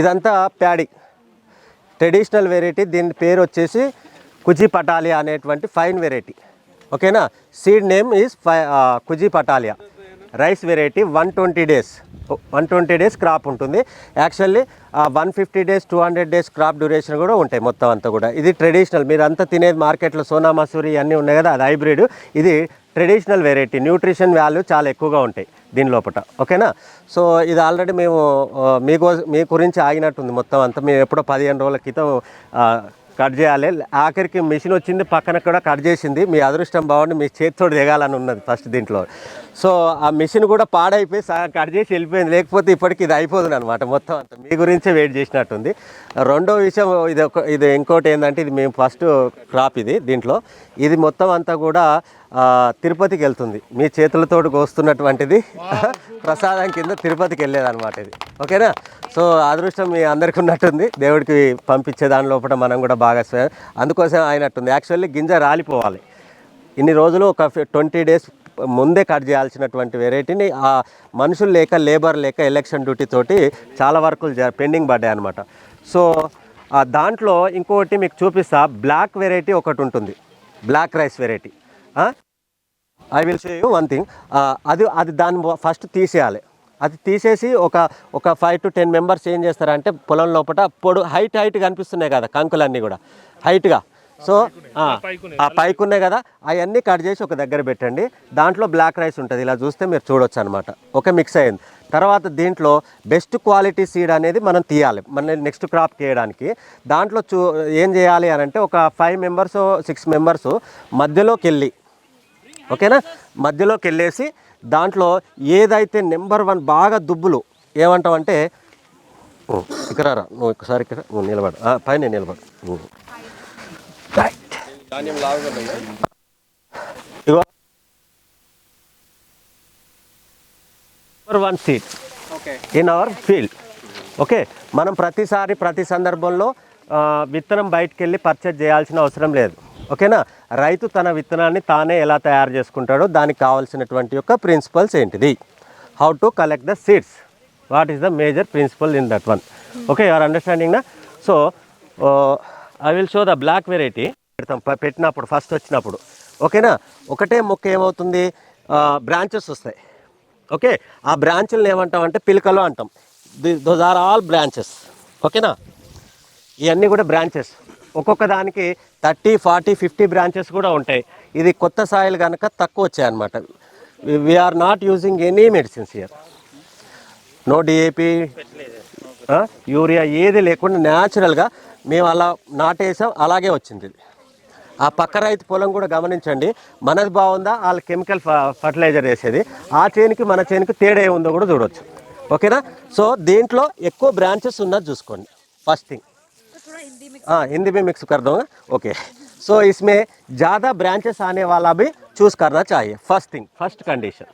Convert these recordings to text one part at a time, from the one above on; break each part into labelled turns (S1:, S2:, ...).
S1: ఇదంతా paddy. Traditional variety దీని పేరు వచ్చేసి కుజీ పటాలియా అనేటువంటి ఫైన్ వెరైటీ. ఓకేనా? Seed name is phi Kuji Patalia. Rice variety one twenty days. One twenty days crop ఉంటుంది. Actually one fifty days two hundred days crop duration కూడా ఉంటాయి మొత్తం అంతా కూడా. ఇది ట్రెడిషనల్. మీరు అంతా తినేది మార్కెట్లో సోనా మసూరి అన్నీ ఉన్నాయి కదా అది హైబ్రిడ్. ఇది ట్రెడిషనల్ వెరైటీ న్యూట్రిషన్ వాల్యూ చాలా ఎక్కువగా ఉంటాయి దీని లోపల. ఓకేనా? సో ఇది ఆల్రెడీ మేము మీకు మీకో మీ గురించి ఆగినట్టుంది మొత్తం అంతా. మేము ఎప్పుడో పదిహేను రోజుల క్రితం కట్ చేయాలి. ఆఖరికి మిషన్ వచ్చింది పక్కన కూడా కట్ చేసింది. మీ అదృష్టం బాగుండి మీ చేతితో దిగాలని ఉన్నది ఫస్ట్ దీంట్లో. సో ఆ మిషన్ కూడా పాడైపోయి కట్ చేసి వెళ్ళిపోయింది. లేకపోతే ఇప్పటికి ఇది అయిపోతుంది అనమాట మొత్తం అంతా. మీ గురించే వెయిట్ చేసినట్టుంది. రెండో విషయం ఇది ఒక ఇది ఇంకోటి ఏంటంటే ఇది మేము ఫస్ట్ క్రాప్ ఇది దీంట్లో. ఇది మొత్తం అంతా కూడా తిరుపతికి వెళ్తుంది. మీ చేతులతో కోస్తున్నటువంటిది. ప్రసాదం కింద తిరుపతికి వెళ్ళేది అనమాట ఇది. ఓకేనా? సో అదృష్టం మీ అందరికీ ఉన్నట్టుంది. దేవుడికి పంపించే దాని లోపల మనం కూడా బాగా అందుకోసం అయినట్టుంది. యాక్చువల్లీ గింజ రాలిపోవాలి. ఇన్ని రోజులు ఒక ట్వంటీ డేస్ ముందే కట్ చేయాల్సినటువంటి వెరైటీని ఆ మనుషులు లేక లేబర్ లేక ఎలక్షన్ డ్యూటీ తోటి చాలా వరకు పెండింగ్ పడ్డాయి అనమాట సో దాంట్లో ఇంకొకటి మీకు చూపిస్తా. బ్లాక్ వెరైటీ ఒకటి ఉంటుంది. Black rice variety I will show you one thing అది అది దాన్ని ఫస్ట్ తీసేయాలి. అది తీసేసి ఒక ఒక ఫైవ్ టు టెన్ మెంబర్స్ ఏం చేస్తారంటే పొలం లోపల పొడు హైట్ హైట్ కనిపిస్తున్నాయి కదా కంకులన్నీ కూడా. హైట్గా సో ఆ, పైకి ఉన్నాయి కదా అవన్నీ కట్ చేసి ఒక దగ్గర పెట్టండి. దాంట్లో బ్లాక్ రైస్ ఉంటుంది. ఇలా చూస్తే మీరు చూడొచ్చు అనమాట ఓకే మిక్స్ అయింది. తర్వాత దీంట్లో బెస్ట్ క్వాలిటీ సీడ్ అనేది మనం తీయాలి. మన నెక్స్ట్ క్రాప్ చేయడానికి దాంట్లో చూ ఏం చేయాలి అని అంటే ఒక ఫైవ్ మెంబర్స్ సిక్స్ మెంబర్స్ మధ్యలోకి వెళ్ళి ఓకేనా? మధ్యలోకి వెళ్ళేసి దాంట్లో ఏదైతే నెంబర్ వన్ బాగా దుబ్బులు ఏమంటావంటే ఇక్కడ రా నువ్వు ఒకసారి ఇక్కడ నువ్వు నిలబడు. పైన నిలబడు. ఇగో number one seat
S2: okay
S1: in our field okay మనం ప్రతిసారి ప్రతి సందర్భంలో విత్తనం బయటికి వెళ్ళి పర్చేజ్ చేయాల్సిన అవసరం లేదు. ఓకేనా? రైతు తన విత్తనాన్ని తానే ఎలా తయారు చేసుకుంటాడో దానికి కావాల్సినటువంటి యొక్క ప్రిన్సిపల్స్ ఏంటిది? How to collect the seeds what is the major principle in that one okay your అండర్స్టాండింగ్నా so I will show the black variety పెడతాం పెట్టినప్పుడు ఫస్ట్ వచ్చినప్పుడు. ఓకేనా? ఒకటే మొక్క ఏమవుతుంది? బ్రాంచెస్ వస్తాయి. ఓకే ఆ బ్రాంచులను ఏమంటాం అంటే పిలకలు అంటాం. దోస్ ఆర్ ఆల్ బ్రాంచెస్ ఓకేనా? ఇవన్నీ కూడా బ్రాంచెస్ ఒక్కొక్క దానికి థర్టీ ఫార్టీ ఫిఫ్టీ బ్రాంచెస్ కూడా ఉంటాయి. ఇది కొత్త సాయిల్ కనుక తక్కువ వచ్చాయి అనమాట we're not using any medicines year no DAP urea ఏది లేకుండా న్యాచురల్గా మేము అలా నాటేసాం అలాగే వచ్చింది. ఇది ఆ పక్క రైతు పొలం కూడా గమనించండి మనది బాగుందా వాళ్ళ కెమికల్ ఫర్టిలైజర్ వేసేది ఆ చేనుకి మన చేనుకి తేడా ఏముందో కూడా చూడవచ్చు ఓకేనా? సో దీంట్లో ఎక్కువ బ్రాంచెస్ ఉన్నది చూసుకోండి ఫస్ట్ థింగ్. हाँ हिंदी में मिक्स कर दूँगा। ओके सो इसमें ज़्यादा ब्रांचेस आने वाला भी चूज़ करना चाहिए। फ़र्स्ट थिंग फ़र्स्ट कंडीशन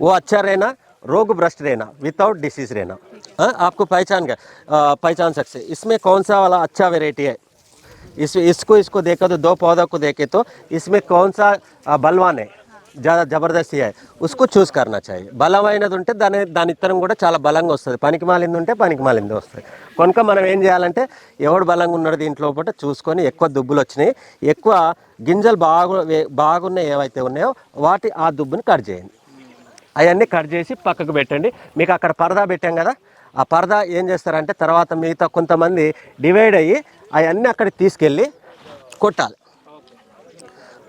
S1: वो अच्छा रहना रोग भ्रष्ट रहना विदाउट डिसीज रहना। हाँ आपको पहचान गया पहचान सकते इसमें कौन सा वाला अच्छा वेराइटी है? इस इसको इसको देखा तो दो पौधों को देखे तो इसमें कौन सा बलवान है? ज़्यादा జబర్దస్తి है उसको చూస్ करना चाहिए బలమైనది ఉంటే దాని దాని ఇత్తనం కూడా చాలా బలంగా వస్తుంది పనికి మాలింది ఉంటే పనికి మాలింది వస్తుంది కనుక మనం ఏం చేయాలంటే ఎవడు బలంగా ఉన్నాడు దీంట్లో పూట చూసుకొని ఎక్కువ దుబ్బులు వచ్చినాయి ఎక్కువ గింజలు బాగు వే- బాగున్నాయి ఏవైతే ఉన్నాయో వాటి ఆ దుబ్బుని కట్ చేయండి అవన్నీ కట్ చేసి పక్కకు పెట్టండి మీకు అక్కడ పరదా పెట్టాం కదా ఆ పరదా ఏం చేస్తారంటే తర్వాత మిగతా కొంతమంది డివైడ్ అయ్యి అవన్నీ అక్కడికి తీసుకెళ్ళి కొట్టాలి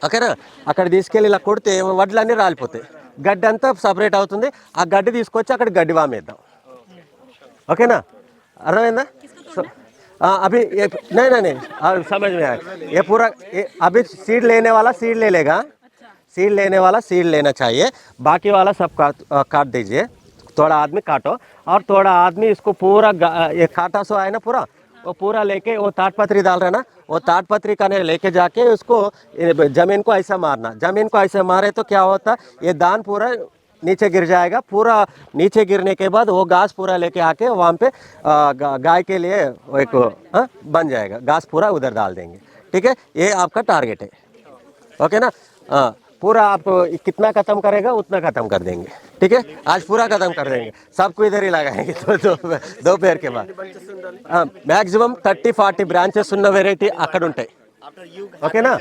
S1: ఓకేనా అక్కడ తీసుకెళ్ళి ఇలా కొడితే వడ్లన్నీ రాలిపోతాయి గడ్డి అంతా సపరేట్ అవుతుంది ఆ గడ్డి తీసుకొచ్చి అక్కడ గడ్డి వామేద్దాం ఓకేనా అర్థమైందా సో हाँ, अभी ये नहीं नहीं नहीं हाँ, समझ में आया ये पूरा ये, अभी सीड लेने वाला सीड ले लेगा सीड लेने वाला सीड लेना चाहिए बाकी वाला सब काट अ, काट दीजिए थोड़ा आदमी काटो और थोड़ा आदमी इसको पूरा गा- ये काटा सो है ना पूरा वो पूरा लेके वो ताटपत्री डाल रहे ना, वो ताटपत्री का लेके जाके उसको ज़मीन को ऐसा मारना। ज़मीन को ऐसे मारे तो क्या होता, ये दान पूरा नीचे गिर जाएगा। पूरा नीचे गिरने के बाद वो घास पूरा लेके आके वहाँ पे गाय के लिए एक बन जाएगा। घास पूरा उधर डाल देंगे। ठीक है? ये आपका टारगेट है। ओके ना? हाँ। पूरा आप कितना ख़त्म करेगा उतना ख़त्म कर देंगे ठीक है आज पूरा खत्म कर देंगे सबको इधर ही लगाएंगे तो दो दो पेड़ के बाद మ్యాక్సిమం థర్టీ ఫార్టీ బ్రాంచెస్ ఉన్న వెరైటీ అక్కడ ఉంటాయి ఓకేనా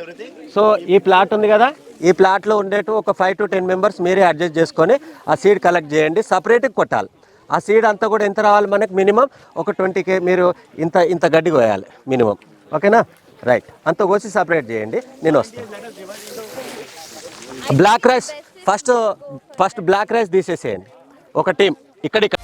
S1: సో ఈ ప్లాట్ ఉంది కదా ఈ ప్లాట్లో ఉండేటు ఒక ఫైవ్ టు టెన్ మెంబర్స్ మీరే అడ్జస్ట్ చేసుకొని ఆ సీడ్ కలెక్ట్ చేయండి సపరేట్గా కొట్టాలి ఆ సీడ్ అంతా కూడా ఎంత రావాలి మనకి మినిమం ఒక ట్వంటీ కే మీరు ఇంత ఇంత గడ్డి కోయాలి మినిమం ఓకేనా రైట్ అంత కోసి సపరేట్ చేయండి నేను వస్తాను Black rice first first black rice తీసేసేయండి. ఒక టీం ఇక్కడ ఇక్కడ